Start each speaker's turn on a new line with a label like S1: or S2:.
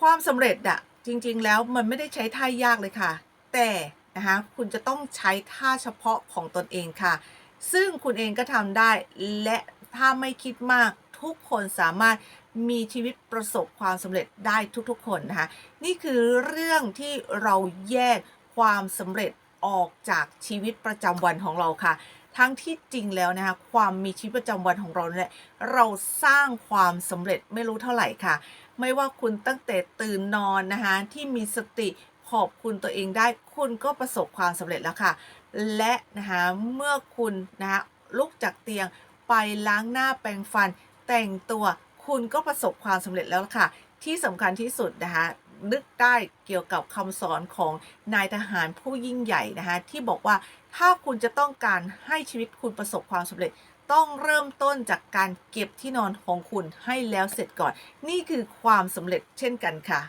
S1: ความสำเร็จอะจริงๆ แล้วมันไม่ได้ใช้ท่ายากเลยค่ะ แต่นะคะคุณจะต้องใช้ท่าเฉพาะของตนเองค่ะ ซึ่งคุณเองก็ทำได้ และถ้าไม่คิดมากทุกคนสามารถมีชีวิตประสบความสำเร็จได้ทุกๆ คนนะคะ นี่คือเรื่องที่เราแยกความสำเร็จออกจากชีวิตประจำวันของเราค่ะ ทั้งที่จริงแล้วนะคะความมีชีวิตประจำวันของเราเนี่ยเราสร้างความสำเร็จไม่รู้เท่าไหร่ค่ะ ไม่ว่าคุณตั้งแต่ตื่นนอนนะคะที่มีสติขอบคุณตัวเองได้ คุณก็ประสบความสำเร็จแล้วค่ะ และนะคะเมื่อคุณนะคะลุกจากเตียงไปล้างหน้าแปรงฟัน แต่งตัวคุณก็ประสบความสำเร็จแล้วค่ะ ที่สำคัญที่สุดนะคะ นึกได้เกี่ยวกับคำสอนของนายทหารผู้ยิ่งใหญ่นะคะที่บอกว่าถ้าคุณจะต้องการให้ชีวิตคุณประสบความสำเร็จต้องเริ่มต้นจากการเก็บที่นอนของคุณให้แล้วเสร็จก่อน นี่คือความสำเร็จเช่นกันค่ะ